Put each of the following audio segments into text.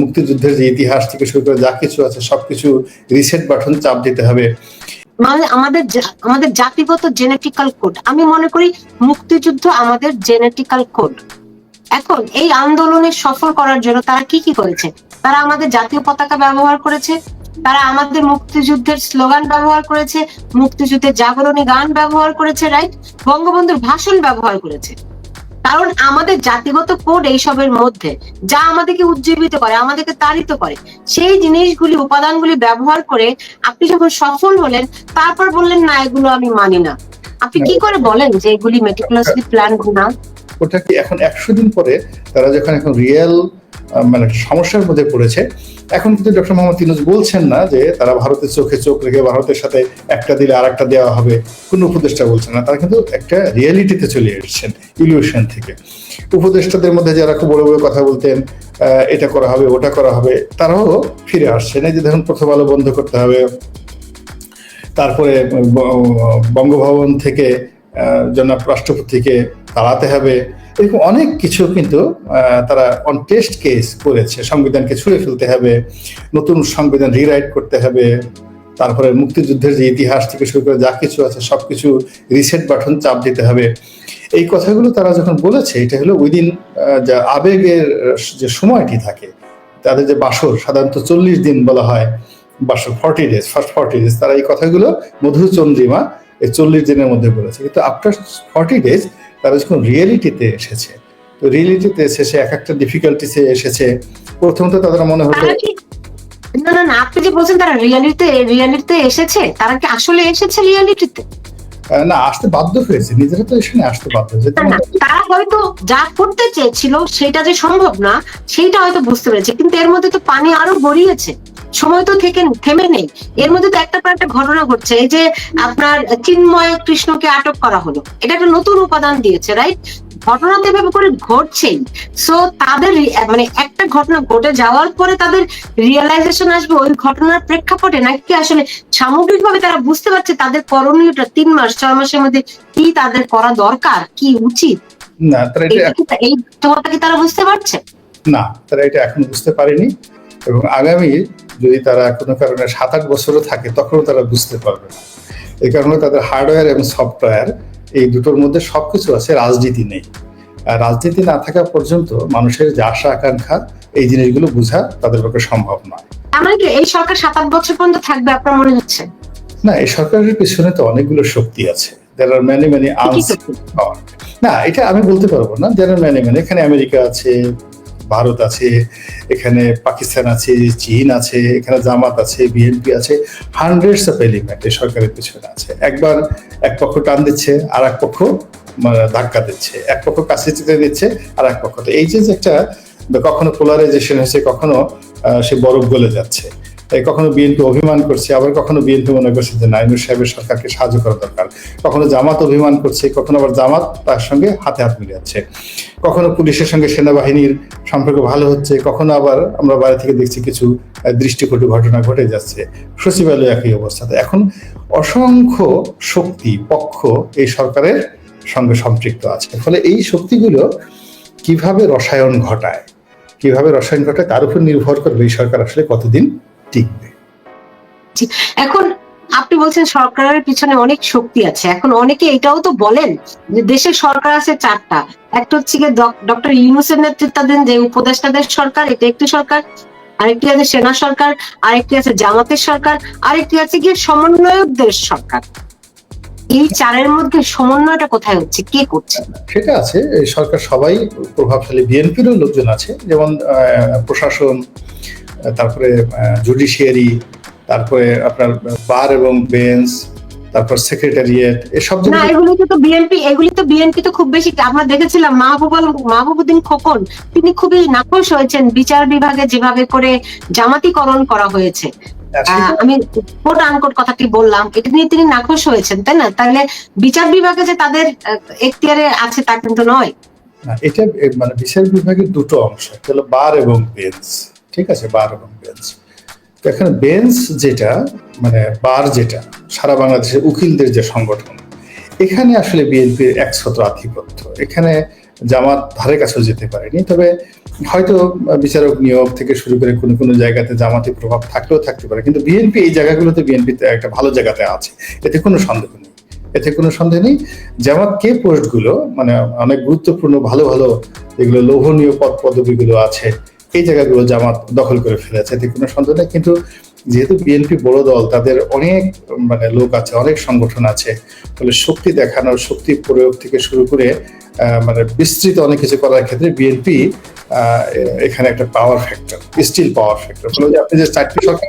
মুক্তিযুদ্ধের যে ইতিহাস থেকে শুরু করে যা কিছু আছে, সবকিছু রিসেট বাটন চাপ দিতে হবে। মানে আমাদের আমাদের জাতিগত জেনেটিক্যাল কোড আমি মনে করি মুক্তিযুদ্ধ আমাদের জেনেটিক্যাল কোড এখন এই আন্দোলনে সফল করার জন্য তারা কি কি করেছে? তারা আমাদের জাতীয় পতাকা ব্যবহার করেছে, তারা আমাদের মুক্তিযুদ্ধের স্লোগান ব্যবহার করেছে, মুক্তিযুদ্ধের জাগরণী গান ব্যবহার করেছে রাইট বঙ্গবন্ধুর ভাষণ ব্যবহার করেছে। কারণ আমাদের জাতিগত কোড এইসবের মধ্যে যা আমাদেরকে উজ্জীবিত করে আমাদেরকে তাড়িত করে সেই জিনিসগুলি উপাদানগুলি ব্যবহার করে আপনি যখন সফল হলেন তারপর বললেন না এগুলো আমি মানি না। আপনি কি করে বলেন যে এগুলি মেটিকুলাসলি প্ল্যান না? ওটা কি এখন একশো দিন পরে তারা যখন এখন রিয়েল মানে সমস্যার মধ্যে পড়েছে। এখন কিন্তু ডক্টর মোহাম্মদ ইউনুস বলছেন না যে তারা ভারতের চোখে চোখ রেখে ভারতের সাথে একটা দিলে আর একটা দেওয়া হবে। কোনো উপদেষ্টা বলছেন না। তারা কিন্তু একটা রিয়েলিটিতে চলে এসেছেন ইলিউশন থেকে। উপদেষ্টাদের মধ্যে যারা খুব বড় বড় কথা বলতেন এটা করা হবে, ওটা করা হবে, তারাও ফিরে আসছেন এই যে দেখুন প্রথম আলো বন্ধ করতে হবে, তারপরে বঙ্গভবন থেকে জনাব রাষ্ট্রপতিকে তাড়াতে হবে এরকম অনেক কিছু কিন্তু তারা অন টেস্ট কেস করেছে। সংবিধানকে ছুঁড়ে ফেলতে হবে, নতুন সংবিধান রিরাইট করতে হবে, তারপরে মুক্তিযুদ্ধের যে ইতিহাস থেকে শুরু করে যা কিছু আছে সব কিছু রিসেট বাটন চাপ দিতে হবে। এই কথাগুলো তারা যখন বলেছে, এটা হলো উইদিন যা আবেগের যে সময়টি থাকে, তাদের যে বাসর, সাধারণত চল্লিশ দিন বলা হয়, বাসর forty days first forty days তারা এই কথাগুলো মধুচন্দ্রিমা এই চল্লিশ দিনের মধ্যে বলেছে। কিন্তু আফটার ফর্টি ডেজ তারা যখন রিয়েলিটিতে এসেছে তো রিয়েলিটিতে এসেছে এক একটা ডিফিকাল্টিসে এসেছে। প্রথমত তাদের মনে হতো কি না না না আপনি যে বলছেন তারা রিয়ালিটিতে রিয়ালিটিতে এসেছে তারা কি আসলে এসেছে রিয়ালিটিতে না আসতে বাধ্য হয়েছে নিজেরা তো এখানে আসতে বাধ্য হয়েছে। তারা হয়তো যা করতে চেয়েছিল সেটা যে সম্ভব না সেটা হয়তো বুঝতে পেরেছে কিন্তু এর মধ্যে তো পানি আরও গড়িয়েছে। সময় তো থেকে থেমে নেই। এর মধ্যে তো একটা পর একটা ঘটনা ঘটছে এই যে আপনার চিন্ময় কৃষ্ণকে আটক করা হলো। এটা একটা নতুন উপাদান দিয়েছে রাইট ঘটনা তো এভাবে করে ঘটছেই। সো তাদের মানে একটা ঘটনা ঘটে যাওয়ার পরে তাদের রিয়েলাইজেশন আসবে ওই ঘটনার প্রেক্ষাপটে নাকি আসলে সামগ্রিকভাবে তারা বুঝতে পারছে তাদের করণীয়টা তিন মাস ছয় মাসের মধ্যে কি তাদের করা দরকার কি উচিত? না তারা এটা এই তারা বুঝতে পারছে? না তারা এটা এখন বুঝতে পারেনি। এবং আগামী যদি তারা কোনো কারণে সাত আট বছরও থাকে তখনও তারা বুঝতে পারবে না। এই কারণে তাদের হার্ডওয়্যার এবং সফটওয়্যার এই দুটোর মধ্যে সবকিছু আছে রাজনীতি নেই। আর রাজনীতি না থাকা পর্যন্ত মানুষের যে আশা আকাঙ্ক্ষা এই জিনিসগুলো বোঝা তাদের পক্ষে সম্ভব নয়। এই সরকার সাত আট বছর পর্যন্ত থাকবে আপনার মনে হচ্ছে? না এই সরকারের পিছনে তো অনেকগুলো শক্তি আছে। দের আর ম্যানি ম্যানি কি না এটা আমি বলতে পারব না। দের আর ম্যানি ম্যানি এখানে আমেরিকা আছে ভারত আছে, এখানে পাকিস্তান আছে, চীন আছে, এখানে জামাত আছে, বিএনপি আছে হান্ড্রেডস অফ এলিমেন্ট এই সরকারের পিছনে আছে। একবার এক পক্ষ টান দিচ্ছে আর এক পক্ষ মানে ধাক্কা দিচ্ছে। এক পক্ষ কাছে চেতে দিচ্ছে আর এক পক্ষ এই যে একটা, কখনো পোলারাইজেশন হয়েছে, কখনো সে বরফ গলে যাচ্ছে। কখনো বিএনপি অভিমান করছে, আবার কখনো বিএনপি মনে করছে যে নাইনুর সাহেবের সরকারকে সাহায্য করা দরকার। কখনো জামাত অভিমান করছে, কখনো আবার জামাত তার সঙ্গে হাতে হাত মিলাচ্ছে। কখনো পুলিশের সঙ্গে সেনাবাহিনীর সম্পর্ক ভালো হচ্ছে, কখনো আবার আমরা বাইরে থেকে দেখছি কিছু দৃষ্টিকটু ঘটনা ঘটে যাচ্ছে। সচিবালয় একই অবস্থাতে এখন অসংখ্য শক্তি, পক্ষ এই সরকারের সঙ্গে সম্পৃক্ত আছে। ফলে এই শক্তিগুলো কীভাবে রসায়ন ঘটায়, কীভাবে রসায়ন ঘটায় তার উপর নির্ভর করবে এই সরকার আসলে কতদিন টিকবে। এখন আপনি বলছেন সরকারের পিছনে অনেক শক্তি আছে। এখন অনেকে এটাও তো বলেন যে দেশের সরকার আছে চারটা। একটা হচ্ছে গিয়ে ডক্টর ইউনুসের নেতৃত্বাধীন যে উপদেষ্টাদের সরকার এটা একটি সরকার আরেকটি আছে সেনা সরকার আরেকটি আছে জামাতের সরকার আরেকটি আছে গিয়ে সমন্বয়কদের সরকার। এই চারের মধ্যে সমন্বয়টা কোথায় হচ্ছে? কে করছে? সেটা আছে সরকার সবাই প্রভাবশালী। বিএনপিরও লোকজন আছে যেমন প্রশাসন তারপরে জুডিশিয়ারি তারপরে আপনার বার এবং বেঞ্চ তারপর সেক্রেটারিয়েট এসব না এগুলিতে তো বিএনপি এগুলি তো বিএনপি তো খুব বেশি আমরা দেখেছিলাম মাহবুব মাহবুবুদ্দিন খোকন তিনি খুবই হয়েছেন বিচার বিভাগে যেভাবে করে জামাতিকরণ করা হয়েছে। আমি কোট আনকোট কথাটি বললাম এটা নিয়ে তিনি নাখোশ হয়েছেন তাই না? তাহলে বিচার বিভাগে যে তাদের এখতিয়ারে আছে তা কিন্তু নয়। এটা মানে বিচার বিভাগের দুটো অংশ বার এবং বেঞ্চ ঠিক আছে, বার এবং বেঞ্চ এখানে বেঞ্চ যেটা মানে বার যেটা, সারা বাংলাদেশের উকিলদের যে সংগঠন, এখানে আসলে বিএনপির একশত আধিপত্য। এখানে জামাত ধারে কাছেও যেতে পারেনি, তবে হয়তো বিচারক নিয়োগ থেকে শুরু করে কোনো কোনো জায়গাতে জামাতি প্রভাব থাকলেও থাকতে পারে, কিন্তু বিএনপি এই জায়গাগুলোতে বিএনপি একটা ভালো জায়গাতে আছে। এতে কোনো সন্দেহ নেই। এতে কোনো সন্দেহ নেই, জামাত কে পোস্টগুলো মানে অনেক গুরুত্বপূর্ণ, ভালো ভালো, যেগুলো লোভনীয় পদ পদবিগুলো আছে এই জায়গাগুলো জামাত দখল করে ফেলেছে এতে কোনো সন্দেহ নেই। কিন্তু যেহেতু বিএনপি বড় দল তাদের অনেক মানে লোক আছে অনেক সংগঠন আছে ফলে শক্তি দেখানোর শক্তি প্রয়োগ থেকে শুরু করে আহ, মানে বিস্তৃত অনেক কিছু করার ক্ষেত্রে বিএনপি এখানে একটা power factor still power factor ফলে আপনি যে চারটি সরকার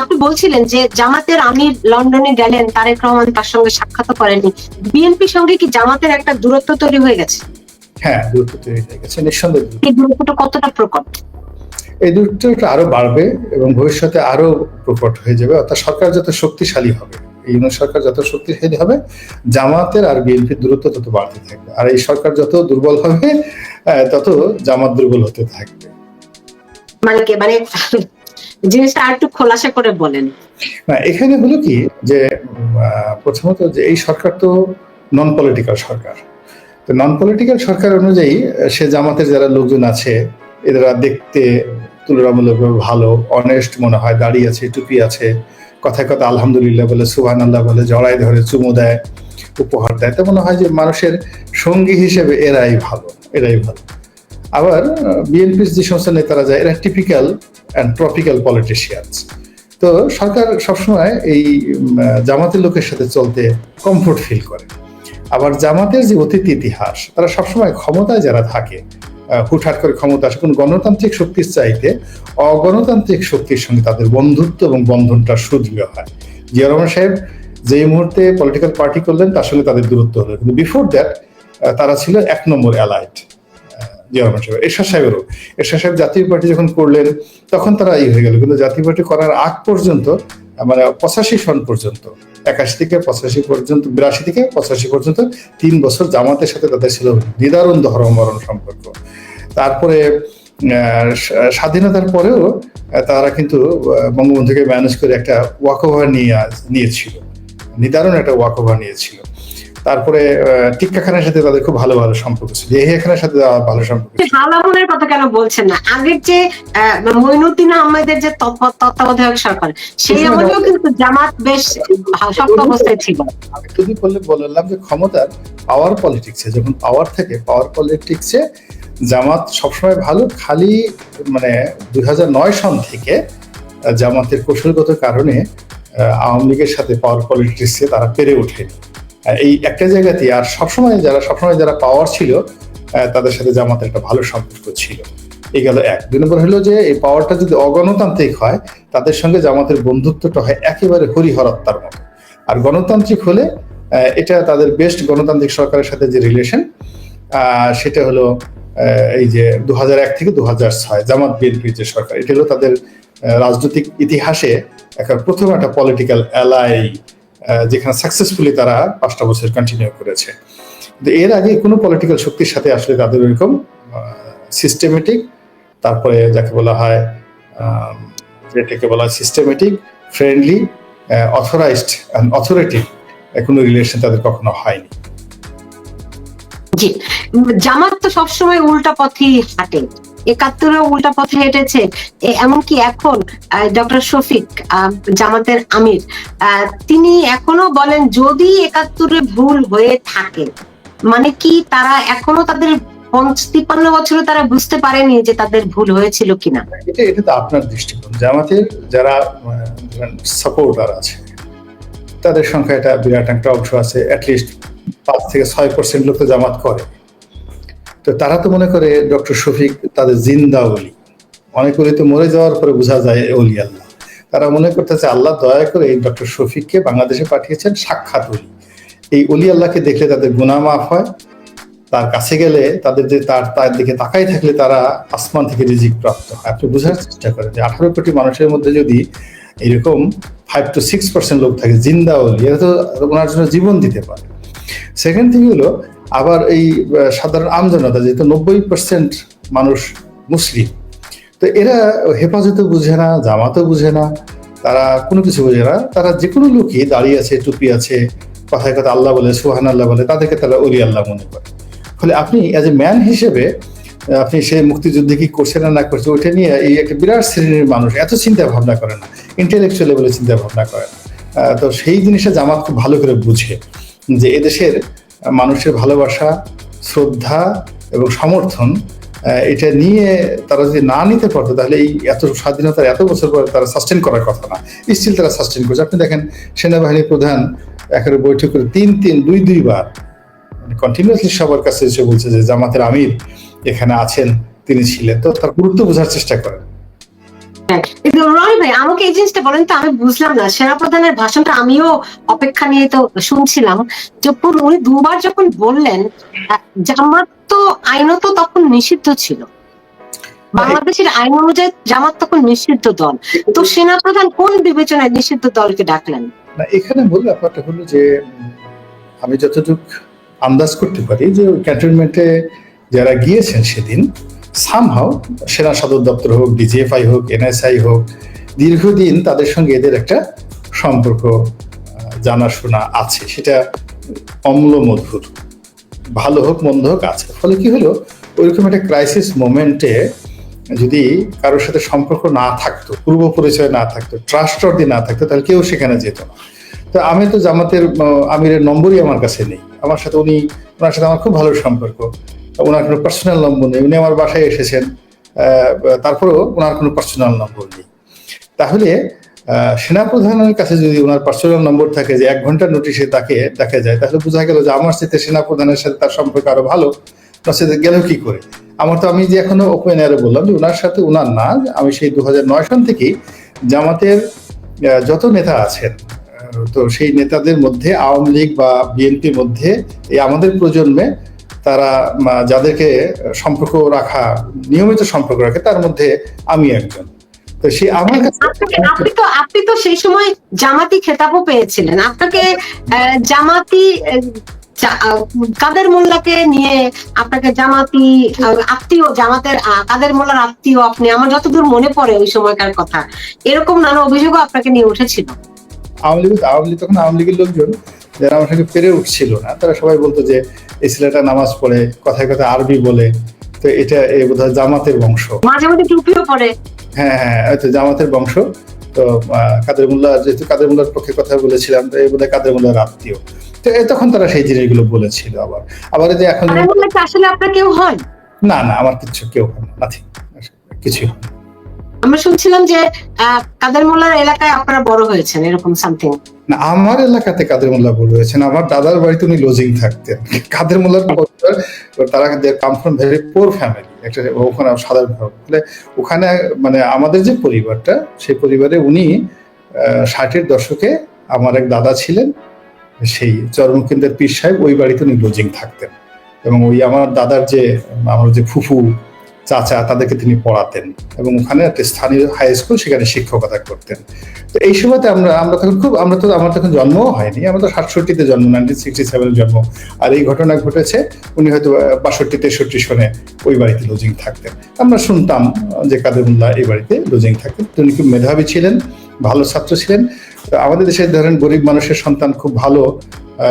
আপনি বলছিলেন যে জামাতের আমির লন্ডনে গেলেন তারেক রহমান তার সঙ্গে সাক্ষাৎ করেননি। বিএনপির সঙ্গে কি জামাতের একটা দূরত্ব তৈরি হয়ে গেছে? হ্যাঁ দূরত্ব তৈরি হয়ে গেছে নিঃসন্দেহে এই দূরত্বটা কতটা প্রকট? এই দূরত্বটা আরও বাড়বে এবং ভবিষ্যতে আরও প্রকট হয়ে যাবে অর্থাৎ সরকার যত শক্তিশালী হবে ইউনিয়ন সরকার যত শক্তিশালী হবে জামাতের আর বিএনপির দূরত্ব তত বাড়তে থাকবে। আর এই সরকার যত দুর্বল হবে তত জামাত দুর্বল হতে থাকবে। মানে মানে জিনিসটা আর একটু খোলাসা করে বলেন। না এখানে হলো কি যে প্রথমত যে এই সরকার তো নন পলিটিক্যাল সরকার। তো নন পলিটিক্যাল সরকার অনুযায়ী সে জামাতের যারা লোকজন আছে এরা দেখতে তুলনামূলকভাবে ভালো অনেস্ট মনে হয়, দাঁড়িয়ে আছে, টুপি আছে, কথায় কথা আলহামদুলিল্লাহ বলে সুহান আল্লাহ বলে জড়াই ধরে, চুমু দেয়, উপহার দেয়, তো মনে হয় যে মানুষের সঙ্গী হিসেবে এরাই ভালো এরাই ভালো। আবার বিএনপির যে সমস্ত নেতারা যায়, এরা টিপিক্যাল অ্যান্ড ট্রপিক্যাল পলিটিশিয়ানস তো সরকার সবসময় এই জামাতের লোকের সাথে চলতে কমফোর্ট ফিল করে। আবার জামাতের যে অতীত ইতিহাস, তারা সবসময় ক্ষমতায় যারা থাকে হুটহাট করে ক্ষমতা আসে, কোন গণতান্ত্রিক শক্তির চাইতে অগণতান্ত্রিক শক্তির সঙ্গে তাদের বন্ধুত্ব এবং বন্ধনটা সুদৃঢ় হয়। জিয়া রহমান সাহেব যে মুহূর্তে পলিটিক্যাল পার্টি করলেন, তার সঙ্গে তাদের দূরত্ব হলো। কিন্তু বিফোর দ্যাট তারা ছিল এক নম্বর অ্যালাইট জিয়া রহমান সাহেব, এরশাদ সাহেবেরও। এরশাদ সাহেব জাতীয় পার্টি যখন করলেন, তখন তারা ই হয়ে গেল। কিন্তু জাতীয় পার্টি করার আগ পর্যন্ত মানে পঁচাশি সন পর্যন্ত, একাশি থেকে পঁচাশি পর্যন্ত, বিরাশি থেকে পঁচাশি পর্যন্ত তিন বছর জামাতের সাথে তাদের ছিল নিদারুণ ধর্মমরণ সম্পর্ক। তারপরে স্বাধীনতার পরেও তারা কিন্তু বঙ্গবন্ধুকে ম্যানেজ করে একটা ওয়াকওভার নিয়ে নিয়েছিল। নিদারুণ একটা ওয়াকওভার নিয়েছিল। তারপরে আহ, টিক্কা খানের সাথে তাদের খুব ভালো ভালো সম্পর্ক ছিল। এহিয়া খানের সাথে ভালো সম্পর্ক ছিল। হালামনের কথা কেন বলছেন না? আগের যে আহ, মঈনুদ্দিন আহমেদের যে তত্ত্বাবধায়ক সরকার সেই আমলেও কিন্তু জামাত বেশ শক্ত অবস্থায় ছিল। যদি বললে বললাম যে ক্ষমতার পাওয়ার পলিটিক্সে যখন পাওয়ার থাকে পাওয়ার পলিটিক্সে জামাত সবসময় ভালো খালি মানে দুই নয় সন থেকে জামাতের কৌশলগত কারণে আহ, আওয়ামী লীগের সাথে পাওয়ার পলিটিক্সে তারা পেরে ওঠেনি। এই একটা জায়গাতে আর সবসময় যারা সবসময় যারা পাওয়ার ছিল তাদের সাথে জামাতের একটা ভালো সম্পর্ক ছিল। এই গেল এক। দুই নম্বর হলো যে, এই পাওয়ারটা যদি অগণতান্ত্রিক হয়, তাদের সঙ্গে জামাতের বন্ধুত্বটা হয় একেবারে হরিহরত্তার মতো। আর গণতান্ত্রিক হলে এটা তাদের বেস্ট গণতান্ত্রিক সরকারের সাথে যে রিলেশন সেটা হলো এই যে দু এক থেকে দু ছয়, জামাত বিএনপির যে সরকার, এটা হলো তাদের রাজনৈতিক ইতিহাসে একটা প্রথম একটা পলিটিক্যাল অ্যালাই যেখানে সাকসেসফুলি তারা পাঁচটা বছর কন্টিনিউ করেছে। এর আগে কোনো পলিটিক্যাল শক্তির সাথে আসলে তাদের ওইরকম সিস্টেমেটিক তারপরে যাকে বলা হয় যেটাকে বলা হয় systematic friendly authorised and authority কোনো রিলেশন তাদের কখনো হয়নি। জি। জামাত তো সবসময় উল্টা পথেই হাঁটে। একাত্তরে উল্টা পথে হেঁটেছে। এমনকি এখন ডক্টর শফিক জামাতের আমির তিনি এখনও বলেন যদি একাত্তরে ভুল হয়ে থাকে মানে কি তারা এখনও তাদের তিপ্পান্ন বছরে তারা বুঝতে পারেনি যে তাদের ভুল হয়েছিল কিনা? এটা এটা তো আপনার দৃষ্টিকোণ। জামাতের যারা সাপোর্টার আছে, তাদের সংখ্যা এটা বিরাট একটা অংশ আছে। অ্যাটলিস্ট পাঁচ থেকে ছয় পার্সেন্ট লোক জামাত করে। তো তারা তো মনে করে ডক্টর শফিক তাদের জিন্দা অলি। অনেক অলি তো মরে যাওয়ার পরে বোঝা যায় অলি আল্লাহ। তারা মনে করতেছে আল্লাহ দয়া করে এই ডক্টর শফিককে বাংলাদেশে পাঠিয়েছেন সাক্ষাৎ অলি। এই অলি আল্লাহকে দেখলে তাদের গুনাহ মাফ হয়। তার কাছে গেলে তাদের যে তার তার দিকে তাকাই থাকলে তারা আসমান থেকে রিজিক প্রাপ্ত হয়। আপনি বোঝার চেষ্টা করেন যে আঠারো কোটি মানুষের মধ্যে যদি এরকম ফাইভ টু সিক্স পার্সেন্ট লোক থাকে, জিন্দা অলি, এরা তো ওনার জন্য জীবন দিতে পারে। সেকেন্ড থিং হলো আবার এই সাধারণ আমজনতা, যেহেতু নব্বই পার্সেন্ট মানুষ মুসলিম, তো এরা হেফাজতও বুঝে না জামাতও বুঝে না, তারা কোনো কিছু বোঝে না। তারা যে কোনো লোকই দাঁড়িয়ে আছে, টুপি আছে, কথায় কথা আল্লাহ বলে সুহান আল্লাহ বলে, তাদেরকে তারা অলি আল্লাহ মনে করে। ফলে আপনি অ্যাজ এ ম্যান হিসেবে আপনি সেই মুক্তিযুদ্ধে কি করছে না না করছে ওইটা নিয়ে এই একটা বিরাট শ্রেণির মানুষ এত চিন্তা ভাবনা করে না ইন্টেলেকচুয়াল লেভেলে চিন্তা ভাবনা করে না। তো সেই জিনিসটা জামাত খুব ভালো করে বুঝে যে এদেশের মানুষের ভালোবাসা, শ্রদ্ধা এবং সমর্থন এটা নিয়ে তারা যদি না নিতে পারতো, তাহলে এই এত স্বাধীনতার এত বছর পরে তারা সাস্টেন করার কথা না। স্টিল তারা সাস্টেন করছে। আপনি দেখেন, সেনাবাহিনীর প্রধান একেবারে বৈঠক করে তিন তিন, দুই দুইবার কন্টিনিউয়াসলি সবার কাছে এসে বলছে যে জামাতের আমির এখানে আছেন, তিনি ছিলেন। তো তার গুরুত্ব বোঝার চেষ্টা করেন। আমাকে এই জিনিসটা বলেন তো, আমি বুঝলাম না। সেনাপ্রধানের ভাষণটা আমিও অপেক্ষা নিয়ে তো শুনছিলাম। যে উনি দুবার যখন বললেন জামাত তো আইনত তখন নিষিদ্ধ ছিল। বাংলাদেশের আইন অনুযায়ী জামাত তখন নিষিদ্ধ দল। তো সেনাপ্রধান কোন বিবেচনায় নিষিদ্ধ দলকে ডাকলেন? না, এখানে মূল ব্যাপারটা হলো যে, আমি যতটুকু আন্দাজ করতে পারি যে, ওই ক্যান্টনমেন্টে যারা গিয়েছেন সেদিন সামহাও সেনা সদর দপ্তর হোক ডিজিএফআই হোক এনএসআই হোক দীর্ঘদিন তাদের সঙ্গে এদের একটা সম্পর্ক জানাশোনা আছে। সেটা অম্ল মধুর। ভালো হোক, মন্দ হোক, আছে। ফলে কি হলো? ওইরকম একটা ক্রাইসিস মোমেন্টে যদি কারোর সাথে সম্পর্ক না থাকতো, পূর্ব পরিচয় না থাকতো ট্রাস্ট অর্দি না থাকতো, তাহলে কেউ সেখানে যেত না। তো আমি তো জামাতের আমিরের নম্বরই আমার কাছে নেই। আমার সাথে উনি, ওনার সাথে আমার খুব ভালো সম্পর্ক। ওনার কোনো পার্সোনাল নম্বর নেই। উনি আমার বাসায় এসেছেন। তারপরেও ওনার কোনো পার্সোনাল নম্বর নেই। তাহলে সেনাপ্রধানের কাছে যদি ওনার পার্সোনাল নম্বর থাকে যে এক ঘণ্টার নোটিশে তাকে দেখা যায়, তাহলে বোঝা গেল যে আমার সাথে সেনাপ্রধানের সাথে তার সম্পর্ক আরও ভালো। তার সাথে গেল কি করে? আমার তো আমি যে এখনও ওপেন এয়ারে বললাম যে ওনার সাথে ওনার না, আমি সেই দু হাজার নয় সন থেকেই জামাতের যত নেতা আছেন তো সেই নেতাদের মধ্যে আওয়ামী লীগ বা বিএনপির মধ্যে এই আমাদের প্রজন্মে তারা যাদেরকে সম্পর্ক রাখা, নিয়মিত সম্পর্ক রাখে, তার মধ্যে আমি একজন। তো সেই আমার আপনি তো আপনি তো সেই সময় জামাতি খেতাবও পেয়েছিলেন। আপনাকে জামাতি কাদের মোল্লাকে নিয়ে আপনাকে জামাতি আত্মীয় জামাতের কাদের মোল্লার আত্মীয় আপনি? আমার যতদূর মনে পড়ে ওই সময়কার কথা। এরকম নানা অভিযোগও আপনাকে নিয়ে উঠেছিল। আওয়ামী লীগ আওয়ামী লীগ তখন আওয়ামী লীগের লোকজন যারা আমার সঙ্গে পেরে উঠছিল না তারা সবাই বলতো যে এই ছেলেটা নামাজ পড়ে কথায় কথায় আরবি বলে। তো এটা এ বোধহয় জামাতের বংশ। মাঝে মাঝে টুপিও পরে। হ্যাঁ হ্যাঁ হয়তো জামাতের বংশ। তো কাদের মোল্লা যেহেতু কাদের মোল্লার পক্ষে কথা বলেছিলাম তো এই বোধহয় কাদের মোল্লার আত্মীয়। তো তখন তারা সেই জিনিসগুলো বলেছিল আবার। আবার এই যে এখন আসলে আপনার কেউ হয়? না না আমার কিছু কেউ হয় না নাথিং হয় আমরা শুনছিলাম যে আহ, কাদের মোল্লার এলাকায় আপনারা বড় হয়েছেন এরকম সামথিং না আমার এলাকাতে কাদের মোল্লা বড় হয়েছেন আমার দাদার বাড়িতে উনি লজিং থাকতেন। কাদের মোল্লার পরিবার, তারা come from very poor family একটা ওখানে সাধারণ ফলে ওখানে মানে আমাদের যে পরিবারটা সেই পরিবারে উনি ষাটের দশকে আমার এক দাদা ছিলেন সেই চরমকেন্দ্রের পীর সাহেব ওই বাড়িতে উনি লজিং থাকতেন। এবং ওই আমার দাদার যে আমার যে ফুফু চাচা তাদেরকে তিনি পড়াতেন এবং ওখানে একটা স্থানীয় হাই স্কুল সেখানে শিক্ষকতা করতেন। তো এই সময়তে আমরা আমরা তখন খুব, আমরা তো, আমার তখন জন্মও হয়নি, আমরা তো সাতষট্টিতে জন্ম নাইনটিন সিক্সটি সেভেনের জন্ম। আর এই ঘটনা ঘটেছে, উনি হয়তো বাষট্টি, তেষট্টি সনে ওই বাড়িতে লজিং থাকতেন। আমরা শুনতাম যে কাদেরুল্লাহ এই বাড়িতে লজিং থাকতেন। তো উনি খুব মেধাবী ছিলেন, ভালো ছাত্র ছিলেন। আমাদের দেশে ধরেন গরিব মানুষের সন্তান খুব ভালো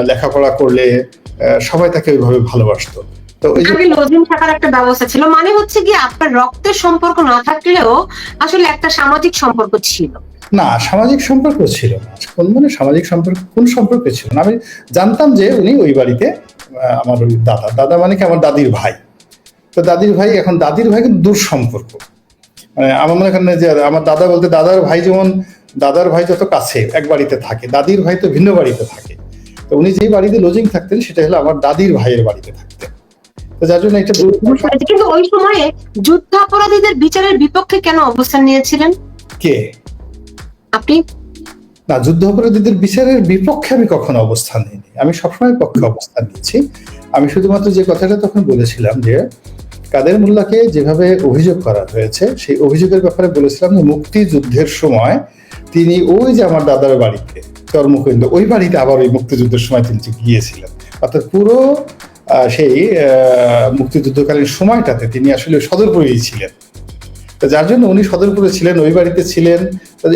লেখাপড়া করলে সবাই তাকে ওইভাবে ভালোবাসতো। আগে লজিং থাকার একটা ব্যবস্থা ছিল। মানে হচ্ছে কি আপনার রক্তের সম্পর্ক না থাকলেও আসলে একটা সামাজিক সম্পর্ক ছিল। না সামাজিক সম্পর্ক ছিল না। কোন মানে সামাজিক সম্পর্ক কোন সম্পর্ক ছিল না? আমি জানতাম যে উনি ওই বাড়িতে আমার ওই দাদা। দাদা মানে কি? আমার দাদির ভাই। তো দাদির ভাই এখন দাদির ভাই কিন্তু দূর সম্পর্ক মানে আমার মনে করেন যে আমার দাদা বলতে দাদার ভাই যেমন দাদার ভাই যত কাছে এক বাড়িতে থাকে দাদির ভাই তো ভিন্ন বাড়িতে থাকে। তো উনি যেই বাড়িতে লজিং থাকতেন সেটা হলো আমার দাদির ভাইয়ের বাড়িতে থাকতেন। তো যার জন্য একটা। কিন্তু ওই সময়ে যুদ্ধাপরাধীদের বিচারের বিপক্ষে কেন অবস্থান নিয়েছিলেন? কে? আপনি? না যুদ্ধ অপরাধীদের বিচারের বিপক্ষে আমি কখনো অবস্থান নিইনি। আমি সবসময় পক্ষে অবস্থান নিয়েছি। আমি শুধুমাত্র যে কথাটা তখন বলেছিলাম যে কাদের মোল্লাকে যেভাবে অভিযোগ করা হয়েছে সেই অভিযোগের ব্যাপারে বলেছিলাম যে মুক্তিযুদ্ধের সময় তিনি ওই যে আমার দাদার বাড়িতে কর্মকেন্দ্র ওই বাড়িতে আবার ওই মুক্তিযুদ্ধের সময় তিনি গিয়েছিলেন। অর্থাৎ পুরো সেই মুক্তিযুদ্ধকালীন সময়টাতে তিনি আসলে সদরপুরেই ছিলেন। তো যার জন্য উনি সদরপুরে ছিলেন ওই বাড়িতে ছিলেন।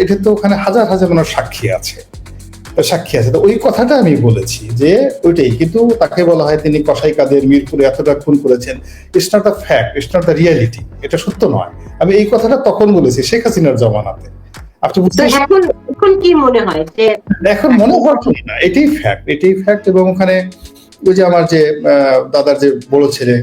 এটা তো ওখানে হাজার হাজার মানুষ সাক্ষী আছে। সাক্ষী আছে। তো ওই কথাটা আমি বলেছি যে ওইটাই। কিন্তু তাকে বলা হয় তিনি কসাই কাদের মিরপুরে এতটা খুন করেছেন। It's not a fact it's not a reality এটা সত্য নয়। আমি এই কথাটা তখন বলেছি শেখ হাসিনার জমানাতে। আপনি বুঝতে এখন এখন কি মনে হয় এখন মনে হয় না এটাই ফ্যাক্ট এটাই ফ্যাক্ট এবং ওখানে ওই যে আমার যে দাদার যে বড় ছেলে